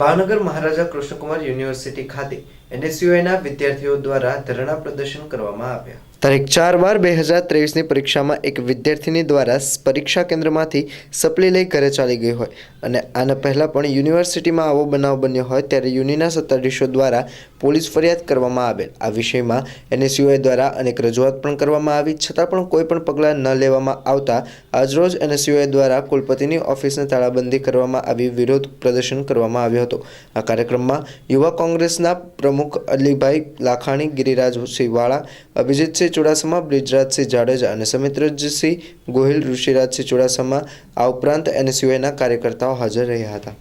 ભાવનગર મહારાજા Krishnakumar university ખાતે એનએસયુઆઈના વિદ્યાર્થીઓ દ્વારા ધરણા પ્રદર્શન કરવામાં આવ્યા. તારીખ ચાર બાર બે હજાર ત્રેવીસની પરીક્ષામાં એક વિદ્યાર્થીની દ્વારા પરીક્ષા કેન્દ્રમાંથી સપ્લી લઈ ઘરે ચાલી ગઈ હોય અને આના પહેલાં પણ યુનિવર્સિટીમાં આવો બનાવ બન્યો હોય ત્યારે યુનિના સત્તાધીશો દ્વારા પોલીસ ફરિયાદ કરવામાં આવેલ. આ વિષયમાં એનએસયુઆઈ દ્વારા અનેક રજૂઆત પણ કરવામાં આવી. છતાં પણ કોઈ પણ પગલાં ન લેવામાં આવતા આજરોજ એનએસયુઆઈ દ્વારા કુલપતિની ઓફિસને તાળાબંધી કરવામાં આવી વિરોધ પ્રદર્શન કરવામાં આવ્યો હતો. આ કાર્યક્રમમાં યુવા કોંગ્રેસના પ્રમુખ અલીભાઈ લાખાણી ગિરિરાજસિંહ વાળા અભિજીતસિંહ ચુડાસમા બ્રિજરાજસિંહ જાડેજા અને સમિત્રજસિંહ ગોહિલ ઋષિરાજસિંહ ચુડાસમા આ ઉપરાંત એનએસયુઆઈના કાર્યકર્તાઓ હાજર રહ્યા હતા.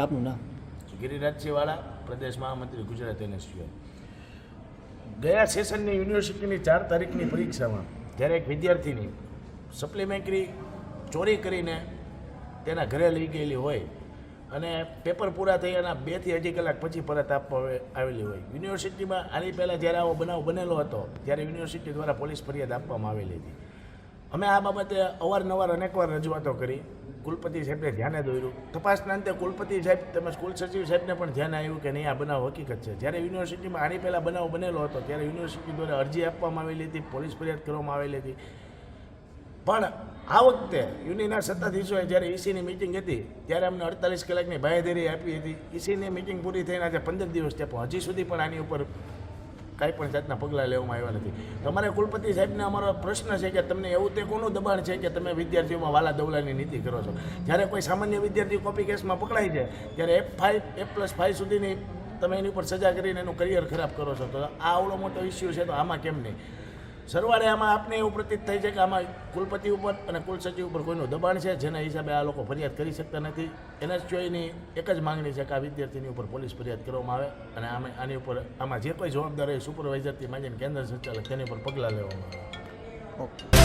આપનું નામ ગિરિરાજસિંહવાળા પ્રદેશ મહામંત્રી ગુજરાત એનએસયુઆઈ ગયા સેશનની યુનિવર્સિટીની ચાર તારીખની પરીક્ષામાં જ્યારે એક વિદ્યાર્થીની સપ્લિમેન્ટરી ચોરી કરીને તેના ઘરે લઈ ગયેલી હોય અને પેપર પૂરા થઈ એના બેથી અઢી કલાક પછી પરત આપવા આવેલી હોય. યુનિવર્સિટીમાં આની પહેલાં જ્યારે આવો બનાવ બનેલો હતો, ત્યારે યુનિવર્સિટી દ્વારા પોલીસ ફરિયાદ આપવામાં આવેલી હતી. અમે આ બાબતે અવારનવાર અનેકવાર રજૂઆતો કરી. કુલપતિ સાહેબને ધ્યાને દોર્યું. તપાસના અંતે કુલપતિ સાહેબ તેમજ કુલ સચિવ સાહેબને પણ ધ્યાન આવ્યું કે નહીં, આ બનાવ હકીકત છે. જ્યારે યુનિવર્સિટીમાં આની પહેલાં બનાવ બનેલો હતો, ત્યારે યુનિવર્સિટી દ્વારા અરજી આપવામાં આવેલી હતી, પોલીસ ફરિયાદ કરવામાં આવેલી હતી. પણ આ વખતે યુનિના સત્તાધીશોએ જ્યારે ઈસીની મિટિંગ હતી, ત્યારે અમને અડતાલીસ કલાકની બાંહેધરી આપી હતી. ઈસીની મિટિંગ પૂરી થઈને આજે પંદર દિવસ થયા, પણ હજી સુધી પણ આની ઉપર કાંઈ પણ જાતના પગલાં લેવામાં આવ્યા નથી. તમારે કુલપતિ સાહેબને અમારો પ્રશ્ન છે કે તમને એવું તે કોનું દબાણ છે કે તમે વિદ્યાર્થીઓમાં વાલા દવલાની નીતિ કરો છો? જ્યારે કોઈ સામાન્ય વિદ્યાર્થી કોપી કેસમાં પકડાય છે, ત્યારે F five F plus five સુધીની તમે એની ઉપર સજા કરીને એનું કરિયર ખરાબ કરો છો. તો આ આવડો મોટો ઇસ્યુ છે, તો આમાં કેમ નહીં? સરવાળે આમાં આપને એવું પ્રતીત થાય છે કે આમાં કુલપતિ ઉપર અને કુલ સચિવ ઉપર કોઈનું દબાણ છે, જેના હિસાબે આ લોકો ફરિયાદ કરી શકતા નથી. એના સિવાયની એક જ માંગણી છે કે આ વિદ્યાર્થીની ઉપર પોલીસ ફરિયાદ કરવામાં આવે અને આમે આની ઉપર આમાં જે કોઈ જવાબદાર હોય સુપરવાઇઝરથી માંડીને કેન્દ્ર સંચાલક તેની ઉપર પગલાં લેવામાં આવે. ઓકે.